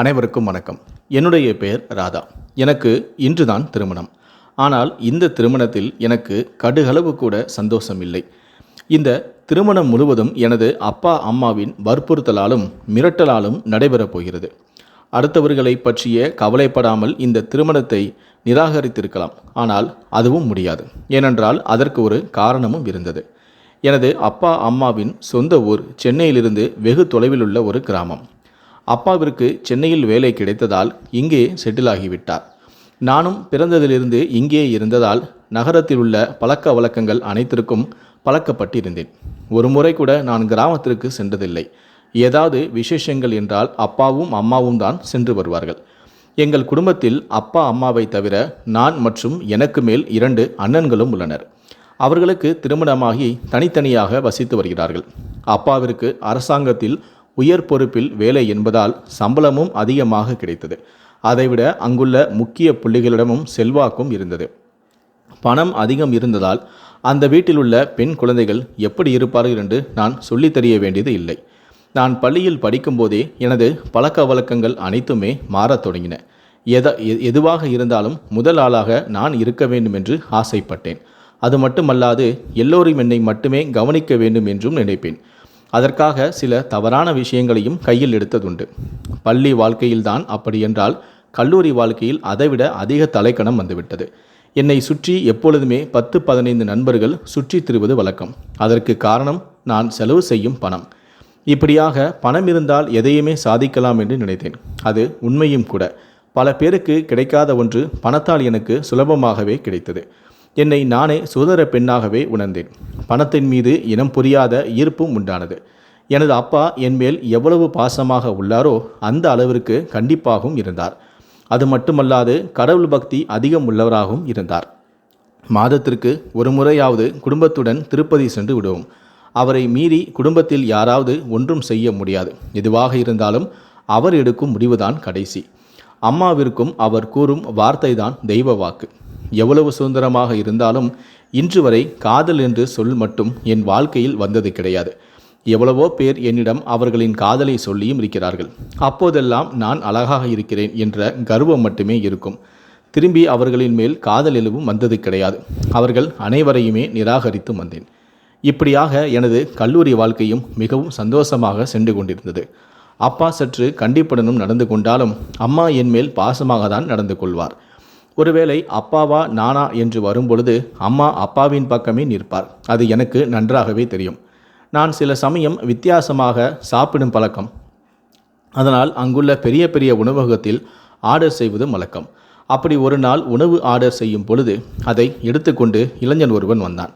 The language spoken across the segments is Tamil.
அனைவருக்கும் வணக்கம். என்னுடைய பெயர் ராதா. எனக்கு இன்றுதான் திருமணம். ஆனால் இந்த திருமணத்தில் எனக்கு கடுகளவு கூட சந்தோஷம் இல்லை இந்த திருமணம் முழுவதும் எனது அப்பா அம்மாவின் வற்புறுத்தலாலும் மிரட்டலாலும் நடைபெறப் போகிறது. அடுத்தவர்களை பற்றிய கவலைப்படாமல் இந்த திருமணத்தை நிராகரித்திருக்கலாம். ஆனால் அதுவும் முடியாது. ஏனென்றால் அதற்கு ஒரு காரணமும் இருந்தது. எனது அப்பா அம்மாவின் சொந்த ஊர் சென்னையிலிருந்து வெகு தொலைவில் உள்ள ஒரு கிராமம். அப்பாவிற்கு சென்னையில் வேலை கிடைத்ததால் இங்கே செட்டில் ஆகிவிட்டார் நானும் பிறந்ததிலிருந்து இங்கே இருந்ததால் நகரத்தில் உள்ள பழக்க வழக்கங்கள் அனைத்திற்கும் பழக்கப்பட்டிருந்தேன். ஒரு முறை கூட நான் கிராமத்திற்கு சென்றதில்லை. ஏதாவது விசேஷங்கள் என்றால் அப்பாவும் அம்மாவும் தான் சென்று வருவார்கள். எங்கள் குடும்பத்தில் அப்பா அம்மாவை தவிர நான் மற்றும் எனக்கு மேல் இரண்டு அண்ணன்களும் உள்ளனர். அவர்களுக்கு திருமணமாகி தனித்தனியாக வசித்து வருகிறார்கள். அப்பாவிற்கு அரசாங்கத்தில் உயர் பொறுப்பில் வேலை என்பதால் சம்பளமும் அதிகமாக கிடைத்தது. அதைவிட அங்குள்ள முக்கிய புள்ளிகளிடமும் செல்வாக்கும் இருந்தது. பணம் அதிகம் இருந்ததால் அந்த வீட்டில் உள்ள பெண் குழந்தைகள் எப்படி இருப்பார்கள் என்று நான் சொல்லித் தெரிய வேண்டியது இல்லை. நான் பள்ளியில் படிக்கும்போதே எனது பழக்க வழக்கங்கள் அனைத்துமே மாறத் தொடங்கின. எத எ- எதுவாக இருந்தாலும் முதல் ஆளாக நான் இருக்க வேண்டும் என்று ஆசைப்பட்டேன். அது மட்டுமல்லாது எல்லோரும் என்னை மட்டுமே கவனிக்க வேண்டும் என்றும் நினைப்பேன். அதற்காக சில தவறான விஷயங்களையும் கையில் எடுத்ததுண்டு. பள்ளி வாழ்க்கையில்தான் அப்படி என்றால் கல்லூரி வாழ்க்கையில் அதைவிட அதிக தலைக்கணம் வந்துவிட்டது. என்னை சுற்றி எப்பொழுதுமே பத்து பதினைந்து நண்பர்கள் சுற்றித் திருவது வழக்கம். அதற்கு காரணம் நான் செலவு செய்யும் பணம். இப்படியாக பணம் இருந்தால் எதையுமே சாதிக்கலாம் என்று நினைத்தேன். அது உண்மையும் கூட. பல பேருக்கு கிடைக்காத ஒன்று பணத்தால் எனக்கு சுலபமாகவே கிடைத்தது. என்னை நானே சுதந்திர பெண்ணாகவே உணர்ந்தேன். பணத்தின் மீது இனம் புரியாத ஈர்ப்பும் உண்டானது. எனது அப்பா என் மேல் எவ்வளவு பாசமாக உள்ளாரோ அந்த அளவிற்கு கண்டிப்பாகவும் இருந்தார். அது மட்டுமல்லாது கடவுள் பக்தி அதிகம் உள்ளவராகவும் இருந்தார். மாதத்திற்கு ஒரு முறையாவது குடும்பத்துடன் திருப்பதி சென்று விடுவோம். அவரை மீறி குடும்பத்தில் யாராவது ஒன்றும் செய்ய முடியாது. எதுவாக இருந்தாலும் அவர் எடுக்கும் முடிவுதான் கடைசி. அம்மாவிற்கும் அவர் கூறும் வார்த்தைதான் தெய்வ வாக்கு. எவ்வளவு சுதந்திரமாக இருந்தாலும் இன்று வரை காதல் என்று சொல் மட்டும் என் வாழ்க்கையில் வந்தது கிடையாது. எவ்வளவோ பேர் என்னிடம் அவர்களின் காதலை சொல்லியும் இருக்கிறார்கள். அப்போதெல்லாம் நான் அழகாக இருக்கிறேன் என்ற கர்வம் மட்டுமே இருக்கும். திரும்பி அவர்களின் மேல் காதல் எழுவும் வந்தது கிடையாது. அவர்கள் அனைவரையுமே நிராகரித்து வந்தேன். இப்படியாக எனது கல்லூரி வாழ்க்கையும் மிகவும் சந்தோஷமாக சென்று கொண்டிருந்தது. அப்பா சற்று கண்டிப்புடனும் நடந்து கொண்டாலும் அம்மா என் மேல் பாசமாக தான் நடந்து கொள்வார். ஒருவேளை அப்பாவா நானா என்று வரும்பொழுது அம்மா அப்பாவின் பக்கமே நிற்பார். அது எனக்கு நன்றாகவே தெரியும். நான் சில சமயம் வித்தியாசமாக சாப்பிடும் பழக்கம். அதனால் அங்குள்ள பெரிய பெரிய உணவகத்தில் ஆர்டர் செய்வது வழக்கம். அப்படி ஒரு நாள் உணவு ஆர்டர் செய்யும் பொழுது அதை எடுத்துக்கொண்டு இளைஞன் ஒருவன் வந்தான்.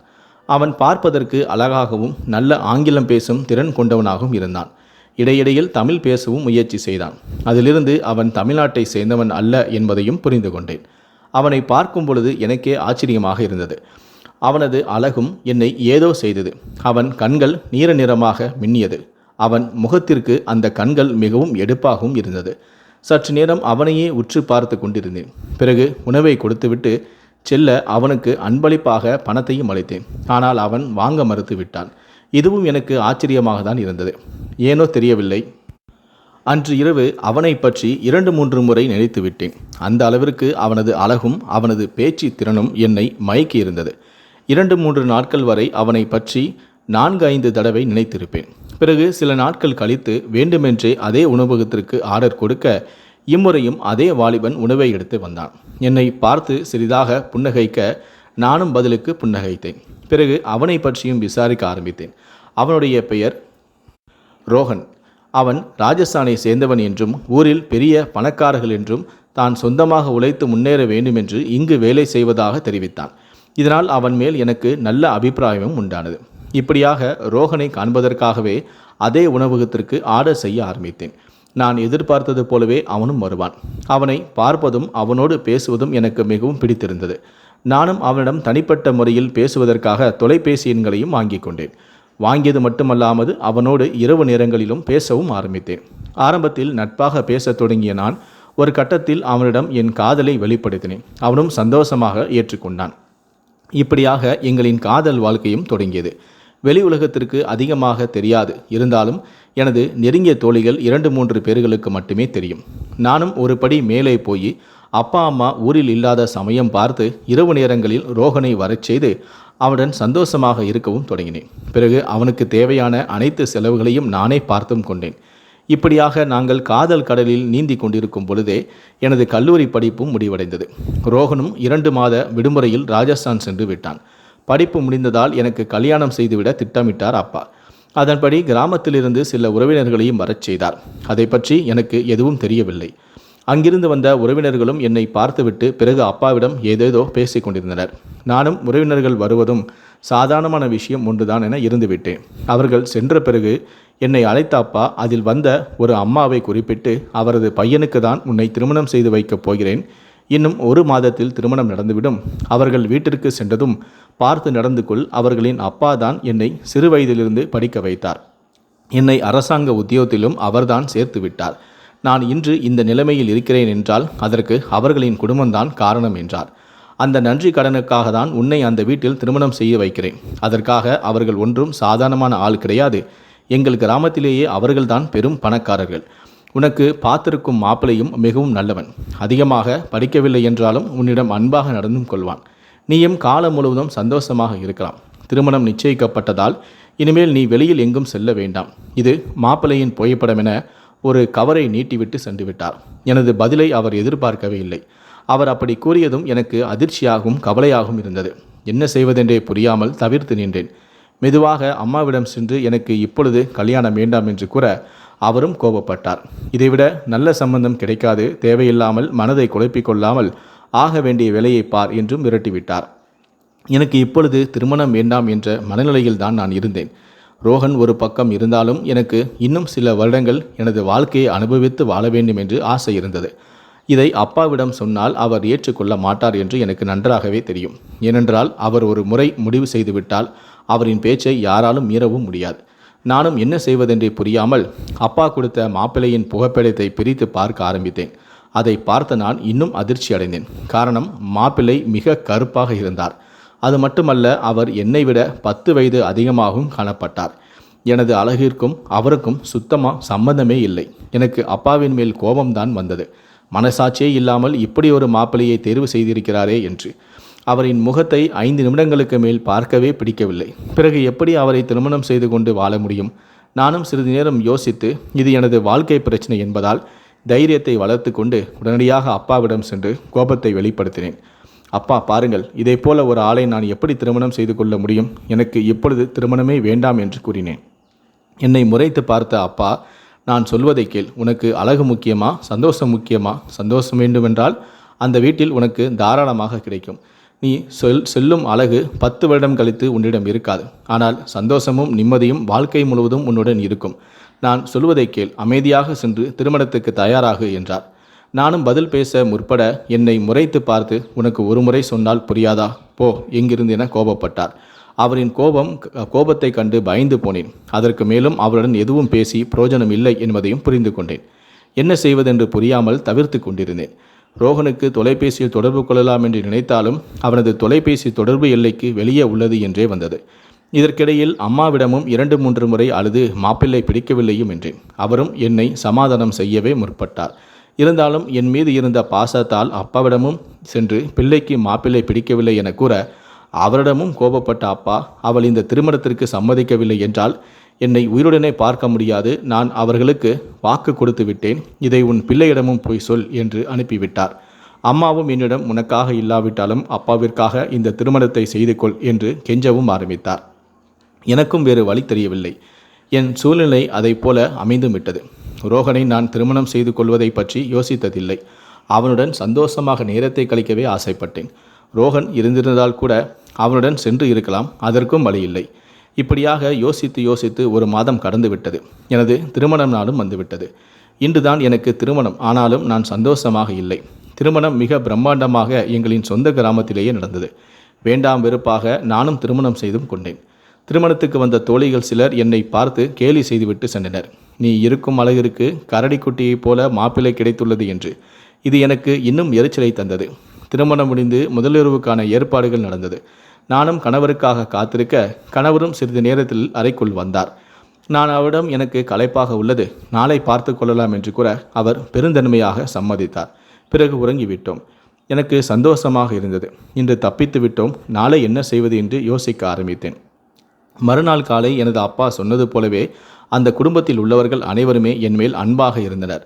அவன் பார்ப்பதற்கு அழகாகவும் நல்ல ஆங்கிலம் பேசும் திறன் கொண்டவனாகவும் இருந்தான். இடையிடையில் தமிழ் பேசவும் முயற்சி செய்தான். அதிலிருந்து அவன் தமிழ்நாட்டை சேர்ந்தவன் அல்ல என்பதையும் புரிந்து கொண்டேன். அவனை பார்க்கும் பொழுது எனக்கே ஆச்சரியமாக இருந்தது. அவனது அழகும் என்னை ஏதோ செய்தது. அவன் கண்கள் நீர நிறமாக மின்னியது. அவன் முகத்திற்கு அந்த கண்கள் மிகவும் எடுப்பாகவும் இருந்தது. சற்று நேரம் அவனையே உற்று பார்த்து கொண்டிருந்தேன். பிறகு உணவை கொடுத்துவிட்டு செல்ல அவனுக்கு அன்பளிப்பாக பணத்தையும் அளித்தேன். ஆனால் அவன் வாங்க மறுத்து விட்டான் இதுவும் எனக்கு ஆச்சரியமாக தான் இருந்தது. ஏனோ தெரியவில்லை. அன்று இரவு அவனை பற்றி இரண்டு மூன்று முறை நினைத்துவிட்டேன் அந்த அளவிற்கு அவனது அழகும் அவனது பேச்சு திறனும் என்னை மயக்கியிருந்தது இரண்டு மூன்று நாட்கள் வரை அவனை பற்றி நான்கு ஐந்து தடவை நினைத்திருப்பேன். பிறகு சில நாட்கள் கழித்து வேண்டுமென்றே அதே உணவகத்திற்கு ஆர்டர் கொடுக்க இம்முறையும் அதே வாலிபன் உணவை எடுத்து வந்தான். என்னை பார்த்து சிறிதாக புன்னகைக்க நானும் பதிலுக்கு புன்னகைத்தேன். பிறகு அவனை பற்றியும் விசாரிக்க ஆரம்பித்தேன். அவனுடைய பெயர் ரோஹன். அவன் ராஜஸ்தானை சேர்ந்தவன் என்றும் ஊரில் பெரிய பணக்காரர்கள் என்றும் தான் சொந்தமாக உழைத்து முன்னேற வேண்டும் என்று இங்கு வேலை செய்வதாக தெரிவித்தான். இதனால் அவன் மேல் எனக்கு நல்ல அபிப்பிராயமும் உண்டானது. இப்படியாக ரோகனை காண்பதற்காகவே அதே உணவகத்திற்கு ஆர்டர் செய்ய ஆரம்பித்தேன். நான் எதிர்பார்த்தது போலவே அவனும் வருவான். அவனை பார்ப்பதும் அவனோடு பேசுவதும் எனக்கு மிகவும் பிடித்திருந்தது. நானும் அவனிடம் தனிப்பட்ட முறையில் பேசுவதற்காக தொலைபேசி எண்களையும் வாங்கிக் கொண்டேன். வாங்கியது மட்டுமல்லாமல் அவனோடு இரவு நேரங்களிலும் பேசவும் ஆரம்பித்தேன். ஆரம்பத்தில் நட்பாக பேசத் தொடங்கிய நான் ஒரு கட்டத்தில் அவனிடம் என் காதலை வெளிப்படுத்தினேன். அவனும் சந்தோஷமாக ஏற்றுக்கொண்டான். இப்படியாக எங்களின் காதல் வாழ்க்கையும் தொடங்கியது. வெளி உலகத்திற்கு அதிகமாக தெரியாது. இருந்தாலும் எனது நெருங்கிய தோழிகள் இரண்டு மூன்று பேர்களுக்கு மட்டுமே தெரியும். நானும் ஒரு படி மேலே போய் அப்பா அம்மா ஊரில் இல்லாத சமயம் பார்த்து இரவு நேரங்களில் ரோகனை வரச் செய்து அவனுடன் சந்தோஷமாக இருக்கவும் தொடங்கினேன். பிறகு அவனுக்கு தேவையான அனைத்து செலவுகளையும் நானே பார்த்தும் கொண்டேன். இப்படியாக நாங்கள் காதல் கடலில் நீந்தி கொண்டிருக்கும் பொழுதே எனது கல்லூரி படிப்பும் முடிவடைந்தது. ரோகனும் இரண்டு மாத விடுமுறையில் ராஜஸ்தான் சென்று விட்டான். படிப்பு முடிந்ததால் எனக்கு கல்யாணம் செய்துவிட திட்டமிட்டார் அப்பா. அதன்படி கிராமத்திலிருந்து சில உறவினர்களையும் வரச் செய்தார். அதை பற்றி எனக்கு எதுவும் தெரியவில்லை. அங்கிருந்து வந்த உறவினர்களும் என்னை பார்த்துவிட்டு பிறகு அப்பாவிடம் ஏதேதோ பேசிக் கொண்டிருந்தனர். நானும் உறவினர்கள் வருவதும் சாதாரணமான விஷயம் ஒன்றுதான் என இருந்துவிட்டேன். அவர்கள் சென்ற பிறகு என்னை அழைத்த அப்பா அதில் வந்த ஒரு அம்மாவை குறிப்பிட்டு அவரது பையனுக்கு தான் உன்னை திருமணம் செய்து வைக்கப் போகிறேன். இன்னும் ஒரு மாதத்தில் திருமணம் நடந்துவிடும். அவர்கள் வீட்டிற்கு சென்றதும் பார்த்து நடந்து கொள் அவர்களின் அப்பா தான் என்னை சிறு வயதிலிருந்து படிக்க வைத்தார். என்னை அரசாங்க உத்தியோகத்திலும் அவர்தான் சேர்த்து விட்டார். நான் இன்று இந்த நிலைமையில் இருக்கிறேன் என்றால் அதற்கு அவர்களின் குடும்பம்தான் காரணம் என்றார். அந்த நன்றி கடனுக்காக தான் உன்னை அந்த வீட்டில் திருமணம் செய்ய வைக்கிறேன். அதற்காக அவர்கள் ஒன்றும் சாதாரணமான ஆள் கிடையாது. எங்கள் கிராமத்திலேயே அவர்கள்தான் பெரும் பணக்காரர்கள். உனக்கு பார்த்திருக்கும் மாப்பிளையும் மிகவும் நல்லவன். அதிகமாக படிக்கவில்லை என்றாலும் உன்னிடம் அன்பாக நடந்தும் கொள்வான். நீயும் காலம் முழுவதும் சந்தோஷமாக இருக்கலாம். திருமணம் நிச்சயிக்கப்பட்டதால் இனிமேல் நீ வெளியில் எங்கும் செல்ல வேண்டாம். இது மாப்பிளையின் புகைப்படம் என ஒரு கவரை நீட்டிவிட்டு சென்று விட்டார் எனது பதிலை அவர் எதிர்பார்க்கவே இல்லை. அவர் அப்படி கூறியதும் எனக்கு அதிர்ச்சியாகவும் கவலையாகவும் இருந்தது. என்ன செய்வதென்றே புரியாமல் தவிர்த்து நின்றேன். மெதுவாக அம்மாவிடம் சென்று எனக்கு இப்பொழுது கல்யாணம் வேண்டாம் என்று கூற அவரும் கோபப்பட்டார். இதைவிட நல்ல சம்பந்தம் கிடைக்காது தேவையில்லாமல் மனதை குழப்பிக் கொள்ளாமல் ஆக வேண்டிய வேலையை பார் என்றும் விரட்டிவிட்டார். எனக்கு இப்பொழுது திருமணம் வேண்டாம் என்ற மனநிலையில் தான் நான் இருந்தேன். ரோஹன் ஒரு பக்கம் இருந்தாலும் எனக்கு இன்னும் சில வருடங்கள் எனது வாழ்க்கையை அனுபவித்து வாழ வேண்டும் என்று ஆசை இருந்தது. இதை அப்பாவிடம் சொன்னால் அவர் ஏற்றுக்கொள்ள மாட்டார் என்று எனக்கு நன்றாகவே தெரியும். ஏனென்றால் அவர் ஒரு முறை முடிவு செய்துவிட்டால் அவரின் பேச்சை யாராலும் மீறவும் முடியாது. நானும் என்ன செய்வதென்றே புரியாமல் அப்பா கொடுத்த மாப்பிள்ளையின் புகைப்படத்தை பிரித்து பார்க்க ஆரம்பித்தேன். அதை பார்த்த நான் இன்னும் அதிர்ச்சி அடைந்தேன் காரணம் மாப்பிள்ளை மிக கருப்பாக இருந்தார். அது மட்டுமல்ல அவர் என்னை விட பத்து வயது அதிகமாகவும் காணப்பட்டார். எனது அழகிற்கும் அவருக்கும் சுத்தமாக சம்மந்தமே இல்லை. எனக்கு அப்பாவின் மேல் கோபம்தான் வந்தது. மனசாட்சியே இல்லாமல் இப்படி ஒரு மாப்பிள்ளையை தேர்வு செய்திருக்கிறாரே என்று. அவரின் முகத்தை ஐந்து நிமிடங்களுக்கு மேல் பார்க்கவே பிடிக்கவில்லை. பிறகு எப்படி அவரை திருமணம் செய்து கொண்டு வாழ முடியும்? நானும் சிறிது நேரம் யோசித்து இது எனது வாழ்க்கை பிரச்சனை என்பதால் தைரியத்தை வளர்த்து கொண்டு உடனடியாக அப்பாவிடம் சென்று கோபத்தை வெளிப்படுத்தினேன். அப்பா பாருங்கள் இதை போல ஒரு ஆளை நான் எப்படி திருமணம் செய்து கொள்ள முடியும்? எனக்கு இப்பொழுது திருமணமே வேண்டாம் என்று கூறினேன். என்னை முறைத்து பார்த்த அப்பா நான் சொல்வதை கேள் உனக்கு அழகு முக்கியமா சந்தோஷம் முக்கியமா? சந்தோஷம் வேண்டுமென்றால் அந்த வீட்டில் உனக்கு தாராளமாக கிடைக்கும். நீ சொல் செல்லும் அழகு பத்து வருடம் கழித்து உன்னிடம் இருக்காது. ஆனால் சந்தோஷமும் நிம்மதியும் வாழ்க்கை முழுவதும் உன்னுடன் இருக்கும். நான் சொல்வதை கேள் அமைதியாக சென்று திருமணத்துக்கு தயாராகு என்றார். நானும் பதில் பேச முற்பட என்னை முறைத்து பார்த்து உனக்கு ஒரு முறை சொன்னால் புரியாதா? போ எங்கிருந்து என கோபப்பட்டார். அவரின் கோபம் கோபத்தை கண்டு பயந்து போனேன். அதற்கு மேலும் அவருடன் எதுவும் பேசி பிரயோஜனம் இல்லை என்பதையும் புரிந்து கொண்டேன். என்ன செய்வதென்று புரியாமல் தவிர்த்து கொண்டிருந்தேன். ரோகனுக்கு தொலைபேசியில் தொடர்பு கொள்ளலாம் என்று நினைத்தாலும் அவனது தொலைபேசி தொடர்பு எல்லைக்கு வெளியே உள்ளது என்றே வந்தது. இதற்கிடையில் அம்மாவிடமும் இரண்டு மூன்று முறை அழுது மாப்பிள்ளை பிடிக்கவில்லையும் என்றேன். அவரும் என்னை சமாதானம் செய்யவே முற்பட்டார். இருந்தாலும் என் மீது இருந்த பாசத்தால் அப்பாவிடமும் சென்று பிள்ளைக்கு மாப்பிள்ளை பிடிக்கவில்லை என கூற அவரிடமும் கோபப்பட்ட அப்பா அவள் இந்த திருமணத்திற்கு சம்மதிக்கவில்லை என்றால் என்னை உயிருடனே பார்க்க முடியாது. நான் அவர்களுக்கு வாக்கு கொடுத்து விட்டேன். இதை உன் பிள்ளையிடமும் போய் சொல் என்று அனுப்பிவிட்டார். அம்மாவும் என்னிடம் உனக்காக இல்லாவிட்டாலும் அப்பாவிற்காக இந்த திருமணத்தை செய்து கொள் என்று கெஞ்சவும் ஆரம்பித்தார். எனக்கும் வேறு வழி தெரியவில்லை. என் சூழ்நிலை அதைப் போல அமைந்துவிட்டது. ரோகனை நான் திருமணம் செய்து கொள்வதை பற்றி யோசித்ததில்லை. அவனுடன் சந்தோஷமாக நேரத்தை கழிக்கவே ஆசைப்பட்டேன். ரோகன் இருந்திருந்தால் கூட அவனுடன் சென்று இருக்கலாம் அதற்கும் வழியில்லை. இப்படியாக யோசித்து யோசித்து ஒரு மாதம் கடந்துவிட்டது எனது திருமணம் நாளும் வந்துவிட்டது. இன்றுதான் எனக்கு திருமணம். ஆனாலும் நான் சந்தோஷமாக இல்லை. திருமணம் மிக பிரம்மாண்டமாக எங்களின் சொந்த கிராமத்திலேயே நடந்தது. வேண்டாம் வெறுப்பாக நானும் திருமணம் செய்தும் கொண்டேன். திருமணத்துக்கு வந்த தோழிகள் சிலர் என்னை பார்த்து கேலி செய்துவிட்டு சென்றனர். நீ இருக்கும் அழகிற்கு கரடிக்குட்டியைப் போல மாப்பிள்ளை கிடைத்துள்ளது என்று. இது எனக்கு இன்னும் எரிச்சலை தந்தது. திருமணம் முடிந்து முதலிரவுக்கான ஏற்பாடுகள் நடந்தது. நானும் கணவருக்காக காத்திருக்க கணவரும் சிறிது நேரத்தில் அறைக்குள் வந்தார். நான் அவரிடம் எனக்கு களைப்பாக உள்ளது. நாளை பார்த்து கொள்ளலாம் என்று கூற அவர் பெருந்தன்மையாக சம்மதித்தார். பிறகு உறங்கிவிட்டோம். எனக்கு சந்தோஷமாக இருந்தது. இன்று தப்பித்து விட்டோம். நாளை என்ன செய்வது என்று யோசிக்க ஆரம்பித்தேன். மறுநாள் காலை எனது அப்பா சொன்னது போலவே அந்த குடும்பத்தில் உள்ளவர்கள் அனைவருமே என்மேல் அன்பாக இருந்தனர்.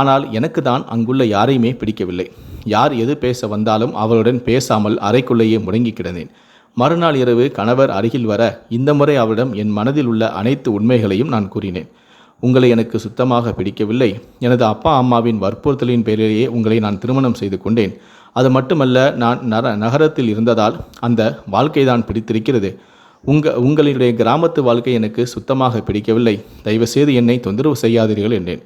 ஆனால் எனக்கு தான் அங்குள்ள யாரையுமே பிடிக்கவில்லை. யார் எது பேச வந்தாலும் அவருடன் பேசாமல் அறைக்குள்ளேயே முடங்கி கிடந்தேன். மறுநாள் இரவு கணவர் அருகில் வர இந்த முறை அவரிடம் என் மனதில் உள்ள அனைத்து உண்மைகளையும் நான் கூறினேன். உங்களை எனக்கு சுத்தமாக பிடிக்கவில்லை. எனது அப்பா அம்மாவின் வற்புறுத்தலின் பேரிலேயே உங்களை நான் திருமணம் செய்து கொண்டேன். அது மட்டுமல்ல நான் நர நகரத்தில் இருந்ததால் அந்த வாழ்க்கை தான் பிடித்திருக்கிறது. உங்க உங்களுடைய கிராமத்து வாழ்க்கை எனக்கு சுத்தமாக பிடிக்கவில்லை. தயவுசெய்து என்னை தொந்தரவு செய்யாதீர்கள் என்றேன்.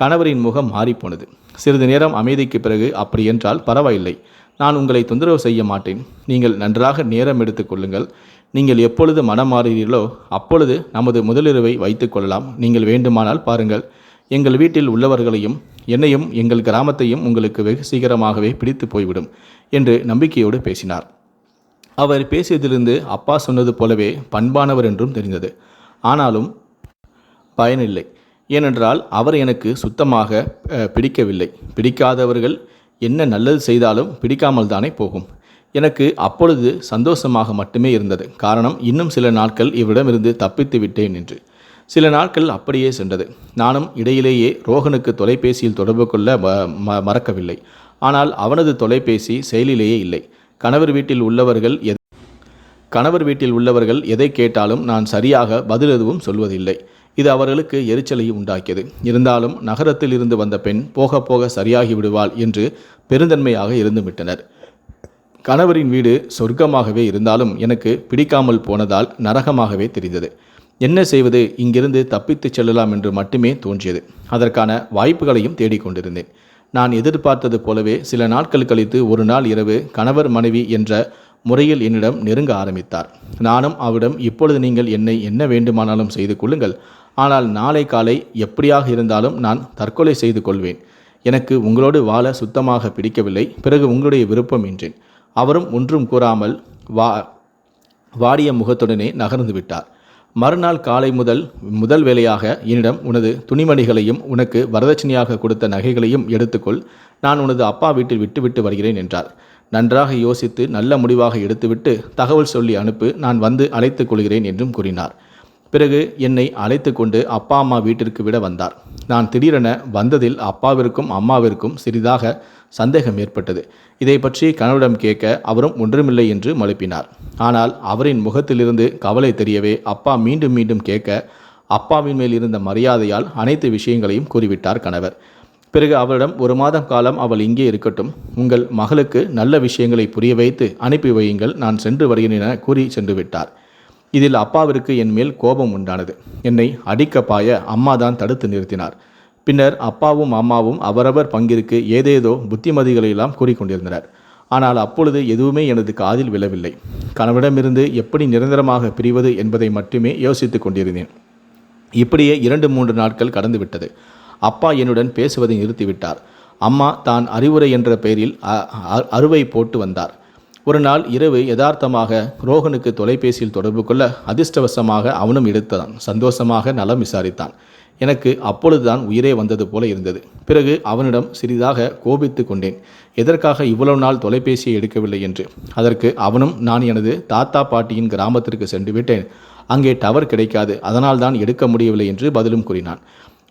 கணவரின் முகம் மாறிப்போனது. சிறிது நேரம் அமைதிக்கு பிறகு அப்படி என்றால் பரவாயில்லை. நான் உங்களை தொந்தரவு செய்ய மாட்டேன். நீங்கள் நன்றாக நேரம் எடுத்துக்கொள்ளுங்கள் நீங்கள் எப்பொழுது மனம் மாறுகிறீர்களோ அப்பொழுது நமது முதலிரவை வைத்துக் கொள்ளலாம். நீங்கள் வேண்டுமானால் பாருங்கள். எங்கள் வீட்டில் உள்ளவர்களையும் என்னையும் எங்கள் கிராமத்தையும் உங்களுக்கு வெகு சீக்கிரமாகவே பிடித்து போய்விடும் என்று நம்பிக்கையோடு பேசினார். அவர் பேசியதிலிருந்து அப்பா சொன்னது போலவே பண்பானவர் என்றும் தெரிந்தது. ஆனாலும் பயனில்லை. ஏனென்றால் அவர் எனக்கு சுத்தமாக பிடிக்கவில்லை. பிடிக்காதவர்கள் என்ன நல்லது செய்தாலும் பிடிக்காமல் தானே போகும். எனக்கு அப்பொழுது சந்தோஷமாக மட்டுமே இருந்தது. காரணம் இன்னும் சில நாட்கள் இவரிடமிருந்து தப்பித்து விட்டேன் என்று. சில நாட்கள் அப்படியே சென்றது. நானும் இடையிலேயே ரோகனுக்கு தொலைபேசியில் தொடர்பு கொள்ள ம- ம- மறக்கவில்லை. ஆனால் அவனது தொலைபேசி செயலிலேயே இல்லை. கணவர் வீட்டில் உள்ளவர்கள் எது கணவர் வீட்டில் உள்ளவர்கள் எதை கேட்டாலும் நான் சரியாக பதில் எதுவும் சொல்வதில்லை. இது அவர்களுக்கு எரிச்சலை உண்டாக்கியது. இருந்தாலும் நகரத்தில் இருந்து வந்த பெண் போக போக சரியாகி விடுவாள் என்று பெருந்தன்மையாக இருந்து விட்டனர். கணவரின் வீடு சொர்க்கமாகவே இருந்தாலும் எனக்கு பிடிக்காமல் போனதால் நரகமாகவே தெரிந்தது. என்ன செய்வது? இங்கிருந்து தப்பித்துச் செல்லலாம் என்று மட்டுமே தோன்றியது. அதற்கான வாய்ப்புகளையும் தேடிக்கொண்டிருந்தேன். நான் எதிர்பார்த்தது போலவே சில நாட்கள் கழித்து ஒரு நாள் இரவு கணவர் மனைவி என்ற முறையில் என்னிடம் நெருங்க ஆரம்பித்தார். நானும் அவரிடம் இப்பொழுது நீங்கள் என்னை என்ன வேண்டுமானாலும் செய்து கொள்ளுங்கள். ஆனால் நாளை காலை எப்படியாக இருந்தாலும் நான் தற்கொலை செய்து கொள்வேன். எனக்கு உங்களோடு வாழ சுத்தமாக பிடிக்கவில்லை. பிறகு உங்களுடைய விருப்பம் என்றேன். அவரும் ஒன்றும் கூறாமல் வா வாடிய முகத்துடனே நகர்ந்து விட்டார். மறுநாள் காலை முதல் முதல் வேலையாக என்னிடம் உனது துணிமணிகளையும் உனக்கு வரதட்சணையாக கொடுத்த நகைகளையும் எடுத்துக்கொள். நான் உனது அப்பா வீட்டில் விட்டுவிட்டு வருகிறேன் என்றார். நன்றாக யோசித்து நல்ல முடிவாக எடுத்துவிட்டு தகவல் சொல்லி அனுப்பு நான் வந்து அழைத்துக் கொள்கிறேன் என்றும் கூறினார். பிறகு என்னை அழைத்து கொண்டு அப்பா அம்மா வீட்டிற்கு விட வந்தார். நான் திடீரென வந்ததில் அப்பாவிற்கும் அம்மாவிற்கும் சிறிதாக சந்தேகம் ஏற்பட்டது. இதை பற்றி கணவரிடம் கேட்க அவரும் ஒன்றுமில்லை என்று மழுப்பினார். ஆனால் அவரின் முகத்திலிருந்து கவலை தெரியவே அப்பா மீண்டும் மீண்டும் கேட்க அப்பாவின் மேல் இருந்த மரியாதையால் அனைத்து விஷயங்களையும் கூறிவிட்டார் கணவர். பிறகு அவரிடம் ஒரு மாதம் காலம் அவள் இங்கே இருக்கட்டும். உங்கள் மகளுக்கு நல்ல விஷயங்களை புரிய வைத்து அனுப்பி வையுங்கள். நான் சென்று வருகிறேன் என கூறி சென்று விட்டார். இதில் அப்பாவிற்கு என் மேல் கோபம் உண்டானது. என்னை அடிக்க பாய அம்மா தான் தடுத்து நிறுத்தினார். பின்னர் அப்பாவும் அம்மாவும் அவரவர் பங்கிற்கு ஏதேதோ புத்திமதிகளையெல்லாம் கூறிக்கொண்டிருந்தனர். ஆனால் அப்பொழுது எதுவுமே எனது காதில் விழவில்லை. கணவனிடமிருந்து எப்படி நிரந்தரமாக பிரிவது என்பதை மட்டுமே யோசித்துக் கொண்டிருந்தேன். இப்படியே இரண்டு மூன்று நாட்கள் கடந்துவிட்டது. அப்பா என்னுடன் பேசுவதை நிறுத்திவிட்டார். அம்மா தான் அறிவுரை என்ற பெயரில் அ- அ- அறுவை போட்டு வந்தார். ஒரு நாள் இரவு யதார்த்தமாக ரோகனுக்கு தொலைபேசியில் தொடர்பு கொள்ள அதிர்ஷ்டவசமாக அவனும் எடுத்தான். சந்தோஷமாக நலம் விசாரித்தான். எனக்கு அப்பொழுதுதான் உயிரே வந்தது போல இருந்தது. பிறகு அவனிடம் சிறிதாக கோபித்து கொண்டேன். எதற்காக இவ்வளவு நாள் தொலைபேசியை எடுக்கவில்லை என்று? அதற்கு அவனும் நான் எனது தாத்தா பாட்டியின் கிராமத்திற்கு சென்று விட்டேன். அங்கே டவர் கிடைக்காது. அதனால் தான் எடுக்க முடியவில்லை என்று பதிலும் கூறினான்.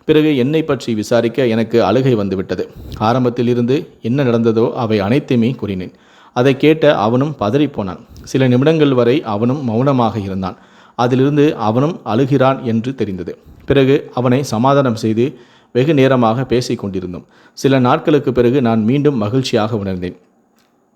பிறகு என்னை பற்றி விசாரிக்க எனக்கு அழுகை வந்துவிட்டது. ஆரம்பத்தில் இருந்து என்ன நடந்ததோ அவை அனைத்தையுமே கூறினேன். அதை கேட்ட அவனும் பதறிப்போனான். சில நிமிடங்கள் வரை அவனும் மௌனமாக இருந்தான். அதிலிருந்து அவனும் அழுகிறான் என்று தெரிந்தது. பிறகு அவனை சமாதானம் செய்து வெகு நேரமாக பேசிக் கொண்டிருந்தோம். சில நாட்களுக்கு பிறகு நான் மீண்டும் மகிழ்ச்சியாக உணர்ந்தேன்.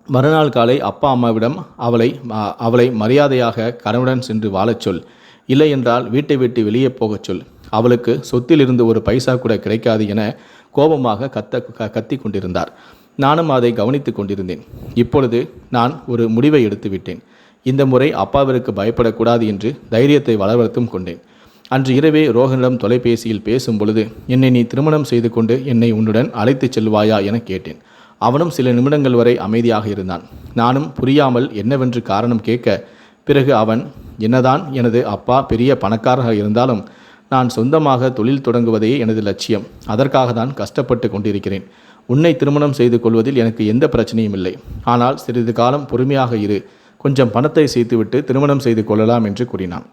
மறுநாள் காலை அப்பா அம்மாவிடம் அவளை அவளை மரியாதையாக கணவனுடன் சென்று வாழச் சொல். இல்லை என்றால் வீட்டை விட்டு வெளியே போகச் சொல். அவளுக்கு சொத்திலிருந்து ஒரு பைசா கூட கிடைக்காது என கோபமாக கத்த க- கொண்டிருந்தார். நானும் அதை கவனித்துக் கொண்டிருந்தேன். இப்பொழுது நான் ஒரு முடிவை எடுத்துவிட்டேன். இந்த முறை அப்பாவிற்கு பயப்படக்கூடாது என்று தைரியத்தை வளர்த்தும் கொண்டேன். அன்று இரவே ரோகனிடம் தொலைபேசியில் பேசும் பொழுது என்னை நீ திருமணம் செய்து கொண்டு என்னை உன்னுடன் அழைத்துச் செல்வாயா? என கேட்டேன். அவனும் சில நிமிடங்கள் வரை அமைதியாக இருந்தான். நானும் புரியாமல் என்னவென்று காரணம் கேட்க பிறகு அவன் என்னதான் எனது அப்பா பெரிய பணக்காரராக இருந்தாலும் நான் சொந்தமாக தொழில் தொடங்குவதே எனது லட்சியம். அதற்காக தான் கஷ்டப்பட்டு கொண்டிருக்கிறேன். உன்னை திருமணம் செய்து கொள்வதில் எனக்கு எந்த பிரச்சனையும் இல்லை. ஆனால் சிறிது காலம் பொறுமையாக இரு. கொஞ்சம் பணத்தை சேர்த்துவிட்டு திருமணம் செய்து கொள்ளலாம் என்று கூறினான்.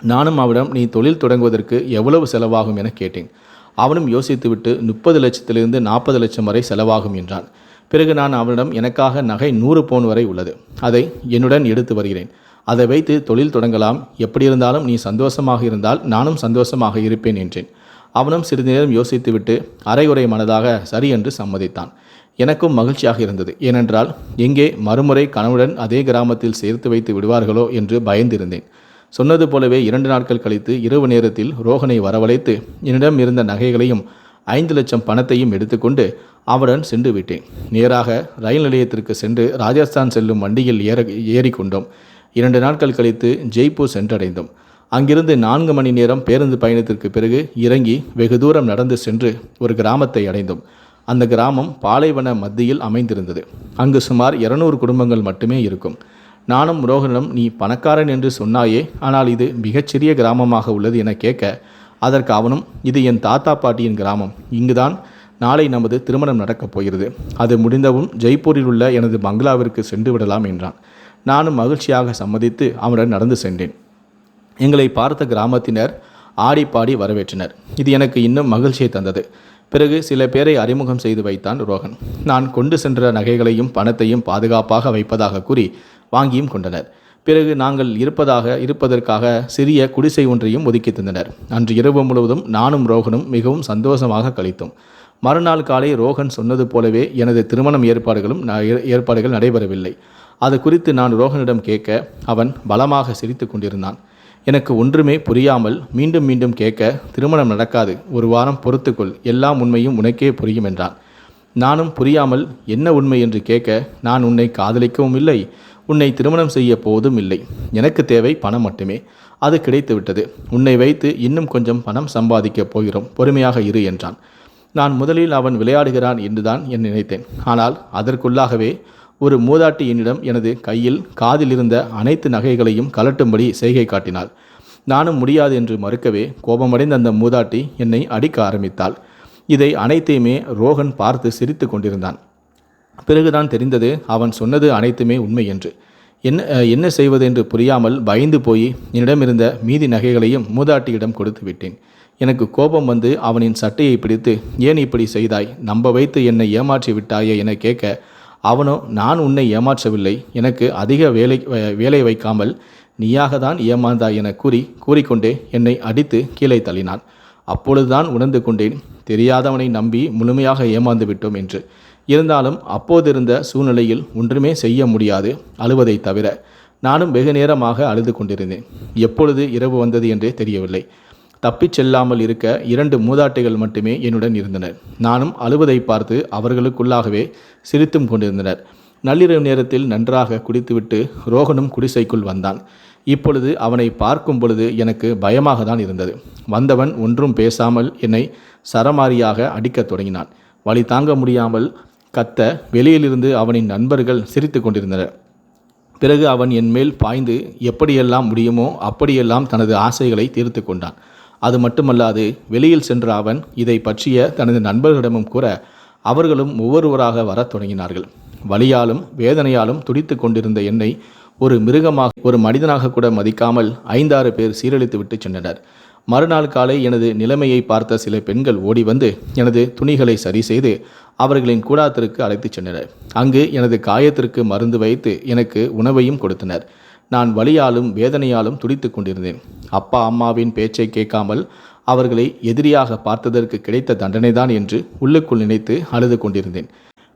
நானும் அவனிடம் நீ தொழில் தொடங்குவதற்கு எவ்வளவு செலவாகும் என கேட்டேன். அவனும் யோசித்துவிட்டு முப்பது லட்சத்திலிருந்து நாற்பது லட்சம் வரை செலவாகும் என்றான். பிறகு நான் அவனிடம் எனக்காக நகை நூறு பவுன் வரை உள்ளது. அதை என்னுடன் எடுத்து வருகிறேன். அதை வைத்து தொழில் தொடங்கலாம். எப்படி இருந்தாலும் நீ சந்தோஷமாக இருந்தால் நானும் சந்தோஷமாக இருப்பேன் என்றேன். அவனும் சிறிது நேரம் யோசித்துவிட்டு அரைகுறை மனதாக சரி என்று சம்மதித்தான். எனக்கும் மகிழ்ச்சியாக இருந்தது. ஏனென்றால் எங்கே மறுமுறை கணவுடன் அதே கிராமத்தில் சேர்த்து வைத்து விடுவார்களோ என்று பயந்திருந்தேன். சொன்னது போலவே இரண்டு நாட்கள் கழித்து இரவு நேரத்தில் ரோகனை வரவழைத்து என்னிடம் இருந்த நகைகளையும் ஐந்து லட்சம் பணத்தையும் எடுத்துக்கொண்டு அவருடன் சென்று விட்டேன். நேராக ரயில் நிலையத்திற்கு சென்று ராஜஸ்தான் செல்லும் வண்டியில் ஏற ஏறிக்கொண்டோம். இரண்டு நாட்கள் கழித்து ஜெய்ப்பூர் சென்றடைந்தோம். அங்கிருந்து நான்கு மணி நேரம் பேருந்து பயணத்திற்கு பிறகு இறங்கி வெகு தூரம் நடந்து சென்று ஒரு கிராமத்தை அடைந்தோம். அந்த கிராமம் பாலைவன மத்தியில் அமைந்திருந்தது. அங்கு சுமார் இருநூறு குடும்பங்கள் மட்டுமே இருக்கும். நானும் ரோகனும் நீ பணக்காரன் என்று சொன்னாயே ஆனால் இது மிகச்சிறிய கிராமமாக உள்ளது என கேட்க அதற்கு அவனும் இது என் தாத்தா பாட்டியின் கிராமம். இங்குதான் நாளை நமது திருமணம் நடக்கப் போகிறது. அது முடிந்தவும் ஜெய்ப்பூரில் உள்ள எனது பங்களாவிற்கு சென்று விடலாம் என்றான். நானும் மகிழ்ச்சியாக சம்மதித்து அவனுடன் நடந்து சென்றேன். எங்களை பார்த்த கிராமத்தினர் ஆடி பாடி வரவேற்றனர். இது எனக்கு இன்னும் மகிழ்ச்சியை தந்தது. பிறகு சில பேரை அறிமுகம் செய்து வைத்தான் ரோகன் நான் கொண்டு சென்ற நகைகளையும் பணத்தையும் பாதுகாப்பாக வைப்பதாக கூறி வாங்கியும் கொண்டனர். பிறகு நாங்கள் இருப்பதாக இருப்பதற்காக சிறிய குடிசை ஒன்றையும் ஒதுக்கி தந்தனர். அன்று இரவு முழுவதும் நானும் ரோகனும் மிகவும் சந்தோஷமாக கழித்தோம். மறுநாள் காலை ரோகன் சொன்னது போலவே எனது திருமணம் ஏற்பாடுகளும் ஏற்பாடுகள் நடைபெறவில்லை. அது குறித்து நான் ரோகனிடம் கேட்க அவன் பலமாக சிரித்து கொண்டிருந்தான். எனக்கு ஒன்றுமே புரியாமல் மீண்டும் மீண்டும் கேட்க திருமணம் நடக்காது. ஒரு வாரம் பொறுத்துக்கொள். எல்லாம் உண்மையும் உனக்கே புரியும் என்றான். நானும் புரியாமல் என்ன உண்மை என்று கேட்க நான் உன்னை காதலிக்கவும் இல்லை. உன்னை திருமணம் செய்ய போவதும் இல்லை. எனக்கு தேவை பணம் மட்டுமே. அது கிடைத்துவிட்டது. உன்னை வைத்து இன்னும் கொஞ்சம் பணம் சம்பாதிக்கப் போகிறோம். பொறுமையாக இரு என்றான். நான் முதலில் அவன் விளையாடுகிறான் என்றுதான் என் நினைத்தேன். ஆனால் அதற்குள்ளாகவே ஒரு மூதாட்டி என்னிடம் எனது கையில் காதில் இருந்த அனைத்து நகைகளையும் கலட்டும்படி செய்கை காட்டினாள். நானும் முடியாது என்று மறுக்கவே கோபமடைந்த அந்த மூதாட்டி என்னை அடிக்க ஆரம்பித்தாள். இதை அனைத்தையுமே ரோகன் பார்த்து சிரித்து கொண்டிருந்தான். பிறகுதான் தெரிந்தது அவன் சொன்னது அனைத்துமே உண்மை என்று. என்ன என்ன செய்வது என்று புரியாமல் பயந்து போய் என்னிடமிருந்த மீதி நகைகளையும் மூதாட்டியிடம் கொடுத்து விட்டேன். எனக்கு கோபம் வந்து அவனின் சட்டையை பிடித்து ஏன் இப்படி செய்தாய்? நம்ப வைத்து என்னை ஏமாற்றி விட்டாயே என கேட்க அவனோ நான் உன்னை ஏமாற்றவில்லை. எனக்கு அதிக வேலை வேலை வைக்காமல் நீயாக தான் ஏமாந்தாய் என கூறி கூறிக்கொண்டே என்னை அடித்து கீழே தள்ளினான். அப்பொழுதுதான் உணர்ந்து கொண்டேன் தெரியாதவனை நம்பி முழுமையாக ஏமாந்து விட்டோம் என்று. இருந்தாலும் அப்போதிருந்த சூழ்நிலையில் ஒன்றுமே செய்ய முடியாது அழுவதை தவிர. நானும் வெகு நேரமாக அழுது கொண்டிருந்தேன். எப்பொழுது இரவு வந்தது என்றே தெரியவில்லை. தப்பிச் செல்லாமல் இருக்க இரண்டு மூதாட்டிகள் மட்டுமே என்னுடன் இருந்தனர். நானும் அழுவதை பார்த்து அவர்களுக்குள்ளாகவே சிரித்தும் கொண்டிருந்தனர். நள்ளிரவு நேரத்தில் நன்றாக குடித்துவிட்டு ரோகனும் குடிசைக்குள் வந்தான். இப்பொழுது அவனை பார்க்கும் பொழுது எனக்கு பயமாக தான் இருந்தது. வந்தவன் ஒன்றும் பேசாமல் என்னை சரமாரியாக அடிக்கத் தொடங்கினான். வழி தாங்க முடியாமல் கத்த வெளியிலிருந்து அவனின் நண்பர்கள் சிரித்து கொண்டிருந்தனர். பிறகு அவன் என் மேல் பாய்ந்து எப்படியெல்லாம் முடியுமோ அப்படியெல்லாம் தனது ஆசைகளை தீர்த்து கொண்டான். அது மட்டுமல்லாது வெளியில் சென்ற அவன் இதை பற்றிய தனது நண்பர்களிடமும் கூற அவர்களும் ஒவ்வொருவராக வரத் தொடங்கினார்கள். வலியாலும் வேதனையாலும் துடித்து கொண்டிருந்த என்னை ஒரு மிருகமாக ஒரு மனிதனாக கூட மதிக்காமல் ஐந்தாறு பேர் சீரழித்து விட்டு சென்றனர். மறுநாள் காலை எனது நிலைமையை பார்த்த சில பெண்கள் ஓடி வந்து எனது துணிகளை சரி செய்து அவர்களின் கூடாத்திற்கு அழைத்துச் சென்றனர். அங்கு எனது காயத்திற்கு மருந்து வைத்து எனக்கு உணவையும் கொடுத்தனர். நான் வலியாலும் வேதனையாலும் துடித்து கொண்டிருந்தேன். அப்பா அம்மாவின் பேச்சை கேட்காமல் அவர்களை எதிரியாக பார்த்ததற்கு கிடைத்த தண்டனைதான் என்று உள்ளுக்குள் நினைத்து அழுது கொண்டிருந்தேன்.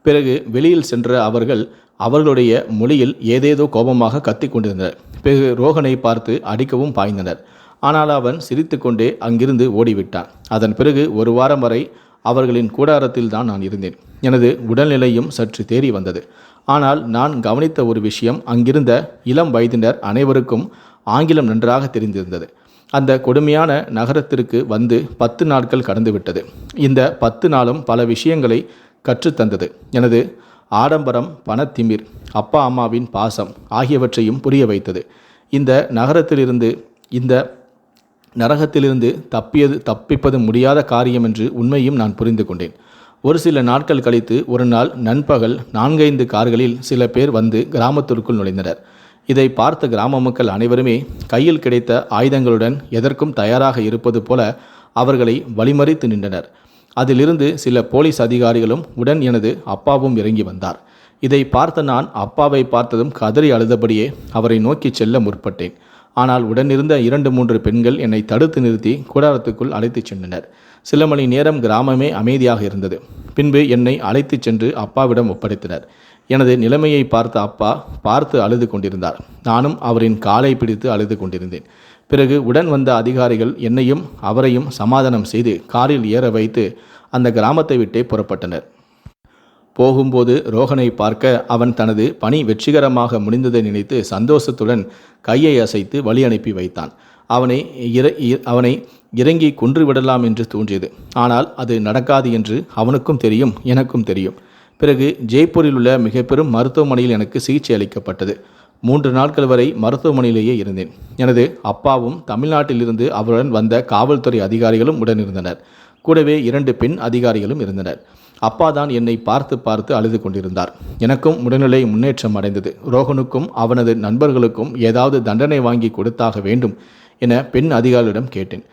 பிறகு வெளியில் சென்ற அவர்கள் அவர்களுடைய மொழியில் ஏதேதோ கோபமாக கத்திக் கொண்டிருந்தனர். பிறகு ரோகனை பார்த்து அடிக்கவும் பாய்ந்தனர். ஆனால் அவன் சிரித்துக்கொண்டே அங்கிருந்து ஓடிவிட்டான். அதன் பிறகு ஒரு வாரம் வரை அவர்களின் கூடாரத்தில் தான் நான் இருந்தேன். எனது உடல்நிலையும் சற்று தேறி வந்தது. ஆனால் நான் கவனித்த ஒரு விஷயம். அங்கிருந்த இளம் வயதினர் அனைவருக்கும் ஆங்கிலம் நன்றாக தெரிந்திருந்தது. அந்த கொடுமையான நகரத்திற்கு வந்து பத்து நாட்கள் கடந்துவிட்டது. இந்த பத்து நாளும் பல விஷயங்களை கற்றுத்தந்தது. எனது ஆடம்பரம் பணத்திமிர் அப்பா அம்மாவின் பாசம் ஆகியவற்றையும் புரிய வைத்தது. இந்த நகரத்திலிருந்து இந்த நரகத்திலிருந்து தப்பியது தப்பிப்பது முடியாத காரியம் என்று உண்மையும் நான் புரிந்து கொண்டேன். ஒரு சில நாட்கள் கழித்து ஒரு நாள் நண்பகல் நான்கைந்து கார்களில் சில பேர் வந்து கிராமத்திற்குள் நுழைந்தனர். இதை பார்த்த கிராம மக்கள் அனைவருமே கையில் கிடைத்த ஆயுதங்களுடன் எதற்கும் தயாராக இருப்பது போல அவர்களை வழிமறித்து நின்றனர். அதிலிருந்து சில போலீஸ் அதிகாரிகளும் உடன் எனது அப்பாவும் இறங்கி வந்தார். இதை பார்த்த நான் அப்பாவை பார்த்ததும் கதறி அழுதபடியே அவரை நோக்கி செல்ல முற்பட்டேன். ஆனால் உடனிருந்த இரண்டு மூன்று பெண்கள் என்னை தடுத்து நிறுத்தி கூடாரத்துக்குள் அழைத்துச் சென்றனர். சில மணி நேரம் கிராமமே அமைதியாக இருந்தது. பின்பு என்னை அழைத்துச் சென்று அப்பாவிடம் ஒப்படைத்தனர். எனது நிலைமையை பார்த்த அப்பா பார்த்து அழுது கொண்டிருந்தார். நானும் அவரின் காலை பிடித்து அழுது கொண்டிருந்தேன். பிறகு உடன் வந்த அதிகாரிகள் என்னையும் அவரையும் சமாதானம் செய்து காரில் ஏற வைத்து அந்த கிராமத்தை விட்டே புறப்பட்டனர். போகும்போது ரோகனை பார்க்க அவன் தனது பணி வெற்றிகரமாக முடிந்ததை நினைத்து சந்தோஷத்துடன் கையை அசைத்து வழி அனுப்பி வைத்தான். அவனை இற இ- அவனை இறங்கி கொன்று விடலாம் என்று தோன்றியது. ஆனால் அது நடக்காது என்று அவனுக்கும் தெரியும் எனக்கும் தெரியும். பிறகு ஜெய்ப்பூரில் உள்ள மிக பெரும் மருத்துவமனையில் எனக்கு சிகிச்சை அளிக்கப்பட்டது. மூன்று நாட்கள் வரை மருத்துவமனையிலேயே இருந்தேன். எனது அப்பாவும் தமிழ்நாட்டிலிருந்து அவருடன் வந்த காவல்துறை அதிகாரிகளும் உடன் இருந்தனர் கூடவே இரண்டு பெண் அதிகாரிகளும் இருந்தனர். அப்பா தான் என்னை பார்த்து பார்த்து அழுது கொண்டிருந்தார். எனக்கும் உடல்நிலை முன்னேற்றம் அடைந்தது. ரோகனுக்கும் அவனது நண்பர்களுக்கும் ஏதாவது தண்டனை வாங்கி கொடுத்தாக வேண்டும் என பெண் அதிகாரிகளிடம் கேட்டேன்.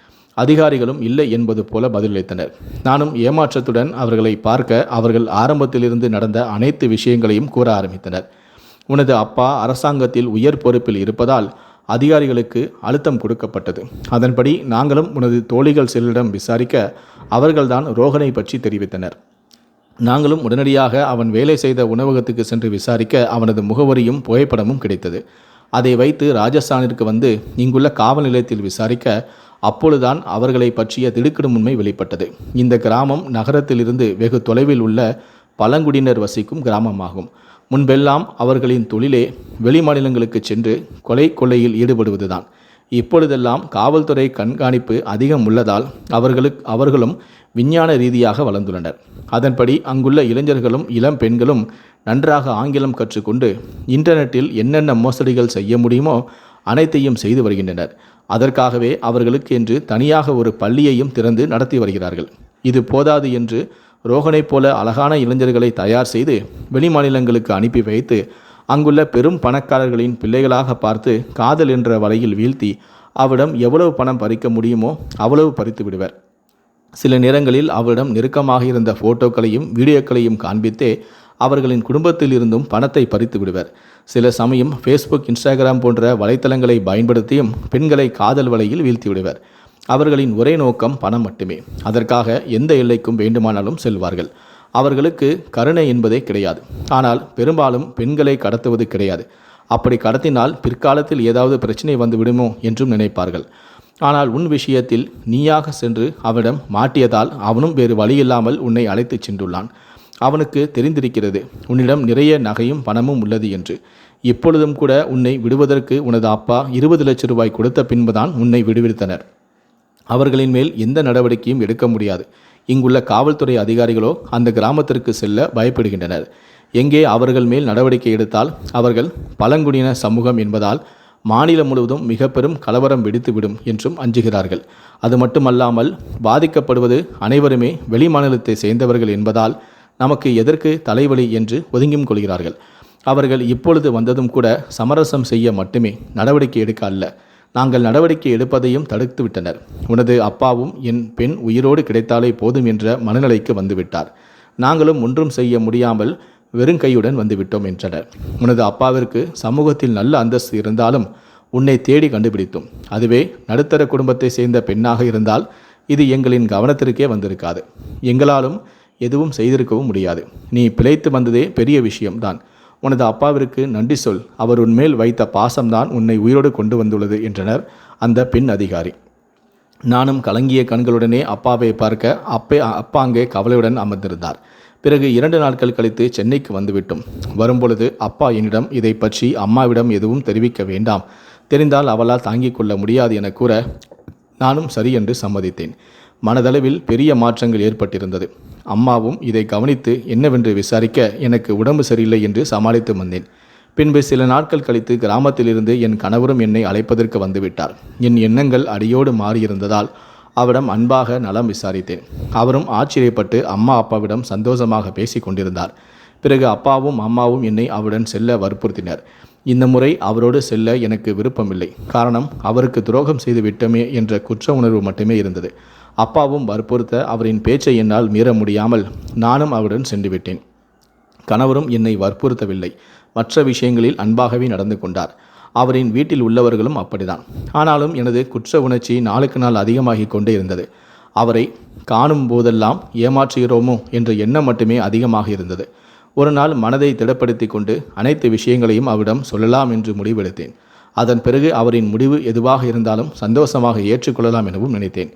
அதிகாரிகளும் இல்லை என்பது போல பதிலளித்தனர். நானும் ஏமாற்றத்துடன் அவர்களை பார்க்க அவர்கள் ஆரம்பத்திலிருந்து நடந்த அனைத்து விஷயங்களையும் கூற ஆரம்பித்தனர். உனது அப்பா அரசாங்கத்தில் உயர் பொறுப்பில் இருப்பதால் அதிகாரிகளுக்கு அழுத்தம் கொடுக்கப்பட்டது. அதன்படி நாங்களும் உனது தோழிகள் சிலரிடம் விசாரிக்க அவர்கள்தான் ரோகனை பற்றி தெரிவித்தனர். நாங்களும் உடனடியாக அவன் வேலை செய்த உணவகத்துக்கு சென்று விசாரிக்க அவனது முகவரியும் புகைப்படமும் கிடைத்தது. அதை வைத்து ராஜஸ்தானிற்கு வந்து இங்குள்ள காவல் நிலையத்தில் விசாரிக்க அப்பொழுதுதான் அவர்களை பற்றிய திடுக்கிடும் உண்மை வெளிப்பட்டது. இந்த கிராமம் நகரத்திலிருந்து வெகு தொலைவில் உள்ள பழங்குடியினர் வசிக்கும் கிராமமாகும். முன்பெல்லாம் அவர்களின் தொழிலே வெளிமாநிலங்களுக்கு சென்று கொலை கொள்ளையில் ஈடுபடுவதுதான். இப்பொழுதெல்லாம் காவல்துறை கண்காணிப்பு அதிகம் உள்ளதால் அவர்களுக்கு அவர்களும் விஞ்ஞான ரீதியாக வளர்ந்துள்ளனர். அதன்படி அங்குள்ள இளைஞர்களும் இளம் பெண்களும் நன்றாக ஆங்கிலம் கற்றுக்கொண்டு இன்டர்நெட்டில் என்னென்ன மோசடிகள் செய்ய முடியுமோ அனைத்தையும் செய்து வருகின்றனர். அதற்காகவே அவர்களுக்கு என்று தனியாக ஒரு பள்ளியையும் திறந்து நடத்தி வருகிறார்கள். இது போதாது என்று ரோகனைப் போல அழகான இளைஞர்களை தயார் செய்து வெளிமாநிலங்களுக்கு அனுப்பி வைத்து அங்குள்ள பெரும் பணக்காரர்களின் பிள்ளைகளாக பார்த்து காதல் என்ற வலையில் வீழ்த்தி அவரிடம் எவ்வளவு பணம் பறிக்க முடியுமோ அவ்வளவு பறித்து விடுவர். சில நேரங்களில் அவரிடம் நெருக்கமாக இருந்த போட்டோக்களையும் வீடியோக்களையும் காண்பித்தே அவர்களின் குடும்பத்தில் இருந்தும் பணத்தை பறித்து விடுவர். சில சமயம் ஃபேஸ்புக் இன்ஸ்டாகிராம் போன்ற வலைத்தளங்களை பயன்படுத்தியும் பெண்களை காதல் வலையில் வீழ்த்தி விடுவர். அவர்களின் ஒரே நோக்கம் பணம் மட்டுமே. அதற்காக எந்த எல்லைக்கும் வேண்டுமானாலும் செல்வார்கள். அவர்களுக்கு கருணை என்பதே கிடையாது. ஆனால் பெரும்பாலும் பெண்களை கடத்துவது கிடையாது. அப்படி கடத்தினால் பிற்காலத்தில் ஏதாவது பிரச்சனை வந்து விடுமோ என்றும் நினைப்பார்கள். ஆனால் உன் விஷயத்தில் நீயாக சென்று அவனிடம் மாட்டியதால் அவனும் வேறு வழியில்லாமல் உன்னை அழைத்துச் சென்றுள்ளான். அவனுக்கு தெரிந்திருக்கிறது உன்னிடம் நிறைய நகையும் பணமும் உள்ளது என்று. இப்பொழுதும் கூட உன்னை விடுவதற்கு உனது அப்பா இருபது லட்சம் ரூபாய் கொடுத்த பின்புதான் உன்னை விடுவித்தனர். அவர்களின் மேல் எந்த நடவடிக்கையும் எடுக்க முடியாது. இங்குள்ள காவல்துறை அதிகாரிகளோ அந்த கிராமத்திற்கு செல்ல பயப்படுகின்றனர். எங்கே அவர்கள் மேல் நடவடிக்கை எடுத்தால் அவர்கள் பழங்குடியின சமூகம் என்பதால் மாநிலம் முழுவதும் மிக பெரும் கலவரம் வெடித்துவிடும் என்றும் அஞ்சுகிறார்கள். அது மட்டுமல்லாமல் பாதிக்கப்படுவது அனைவருமே வெளிமாநிலத்தை சேர்ந்தவர்கள் என்பதால் நமக்கு எதற்கு தலைவலி என்று ஒதுங்கியும் கொள்கிறார்கள். அவர்கள் இப்பொழுது வந்ததும் கூட சமரசம் செய்ய மட்டுமே நடவடிக்கை எடுக்க அல்ல. நாங்கள் நடவடிக்கை எடுப்பதையும் தடுத்துவிட்டனர் உனது அப்பாவும் என் பெண் உயிரோடு கிடைத்தாலே போதும் என்ற மனநிலைக்கு வந்துவிட்டார். நாங்களும் ஒன்றும் செய்ய முடியாமல் வெறுங்கையுடன் வந்துவிட்டோம் என்றனர். உனது அப்பாவிற்கு சமூகத்தில் நல்ல அந்தஸ்து இருந்தாலும் உன்னை தேடி கண்டுபிடித்தோம். அதுவே நடுத்தர குடும்பத்தை சேர்ந்த பெண்ணாக இருந்தால் இது எங்களின் கவனத்திற்கே வந்திருக்காது. எங்களாலும் எதுவும் செய்திருக்கவும் முடியாது. நீ பிழைத்து வந்ததே பெரிய விஷயம்தான். உனது அப்பாவிற்கு நன்றி சொல். அவர் உன்மேல் வைத்த பாசம்தான் உன்னை உயிரோடு கொண்டு வந்துள்ளது என்றனர் அந்த பெண் அதிகாரி. நானும் கலங்கிய கண்களுடனே அப்பாவை பார்க்க அப்பே அப்பா அங்கே கவலையுடன் அமர்ந்திருந்தார். பிறகு இரண்டு நாட்கள் கழித்து சென்னைக்கு வந்துவிட்டோம். வரும்பொழுது அப்பா என்னிடம் இதை பற்றி அம்மாவிடம் எதுவும் தெரிவிக்க வேண்டாம். தெரிந்தால் அவளால் தாங்கிக் கொள்ள முடியாது என கூற நானும் சரி என்று சம்மதித்தேன். மனதளவில் பெரிய மாற்றங்கள் ஏற்பட்டிருந்தது. அம்மாவும் இதை கவனித்து என்னவென்று விசாரிக்க எனக்கு உடம்பு சரியில்லை என்று சமாளித்து வந்தேன். பின்பு சில நாட்கள் கழித்து கிராமத்திலிருந்து என் கணவரும் என்னை அழைப்பதற்கு வந்துவிட்டார். என் எண்ணங்கள் அடியோடு மாறியிருந்ததால் அவரிடம் அன்பாக நலம் விசாரித்தேன். அவரும் ஆச்சரியப்பட்டு அம்மா அப்பாவிடம் சந்தோஷமாக பேசி கொண்டிருந்தார் பிறகு அப்பாவும் அம்மாவும் என்னை அவருடன் செல்ல வற்புறுத்தினர். இந்த முறை அவரோடு செல்ல எனக்கு விருப்பமில்லை. காரணம் அவருக்கு துரோகம் செய்து விட்டோமே என்ற குற்ற உணர்வு மட்டுமே இருந்தது. அப்பாவும் வற்புறுத்த அவரின் பேச்சை என்னால் மீற முடியாமல் நானும் அவருடன் சென்று விட்டேன். கணவரும் என்னை வற்புறுத்தவில்லை. மற்ற விஷயங்களில் அன்பாகவே நடந்து கொண்டார். அவரின் வீட்டில் உள்ளவர்களும் அப்படிதான் ஆனாலும் எனது குற்ற உணர்ச்சி நாளுக்கு நாள் அதிகமாகி கொண்டே இருந்தது. அவரை காணும் போதெல்லாம் ஏமாற்றுகிறோமோ என்ற எண்ணம் மட்டுமே அதிகமாக இருந்தது. ஒரு நாள் மனதை திடப்படுத்தி கொண்டு அனைத்து விஷயங்களையும் அவரிடம் சொல்லலாம் என்று முடிவெடுத்தேன். அதன் பிறகு அவரின் முடிவு எதுவாக இருந்தாலும் சந்தோஷமாக ஏற்றுக்கொள்ளலாம் எனவும் நினைத்தேன்.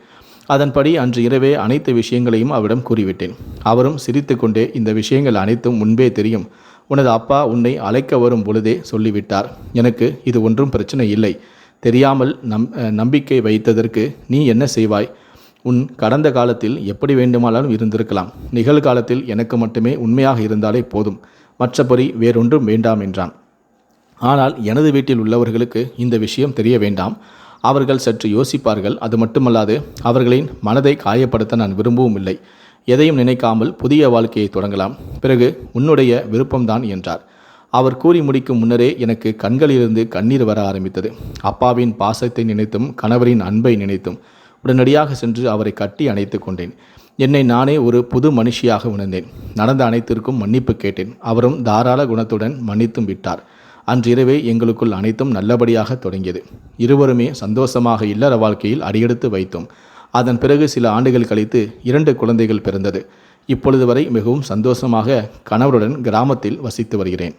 அதன்படி அன்று இரவே அனைத்து விஷயங்களையும் அவரிடம் கூறிவிட்டேன். அவரும் சிரித்துக்கொண்டே இந்த விஷயங்கள் அனைத்தும் முன்பே தெரியும். உனது அப்பா உன்னை அழைக்க வரும் பொழுதே சொல்லிவிட்டார். எனக்கு இது ஒன்றும் பிரச்சனை இல்லை. தெரியாமல் நம் நம்பிக்கை வைத்ததற்கு நீ என்ன செய்வாய்? உன் கடந்த காலத்தில் எப்படி வேண்டுமானாலும் இருந்திருக்கலாம். நிகழ்காலத்தில் எனக்கு மட்டுமே உண்மையாக இருந்தாலே போதும். மற்றபடி வேறொன்றும் வேண்டாம் என்றான். ஆனால் எனது வீட்டில் உள்ளவர்களுக்கு இந்த விஷயம் தெரிய வேண்டாம். அவர்கள் சற்று யோசிப்பார்கள். அது மட்டுமல்லாது அவர்களின் மனதை காயப்படுத்த நான் விரும்பவும் இல்லை. எதையும் நினைக்காமல் புதிய வாழ்க்கையை தொடங்கலாம். பிறகு உன்னுடைய விருப்பம்தான் என்றார். அவர் கூறி முடிக்கும் முன்னரே எனக்கு கண்களிலிருந்து கண்ணீர் வர ஆரம்பித்தது. அப்பாவின் பாசத்தை நினைத்தும் கணவரின் அன்பை நினைத்தும் உடனடியாக சென்று அவரை கட்டி அணைத்து கொண்டேன். என்னை நானே ஒரு புது மனுஷியாக உணர்ந்தேன். நடந்த அனைத்திற்கும் மன்னிப்பு கேட்டேன். அவரும் தாராள குணத்துடன் மன்னித்தும் விட்டார். அன்றிரவே எங்களுக்குள் அனைத்தும் நல்லபடியாக தொடங்கியது. இருவருமே சந்தோஷமாக இல்லற வாழ்க்கையில் அடியெடுத்து வைத்தோம். அதன் பிறகு சில ஆண்டுகள் கழித்து இரண்டு குழந்தைகள் பிறந்தது. இப்பொழுது வரை மிகவும் சந்தோஷமாக கணவருடன் கிராமத்தில் வசித்து வருகிறேன்.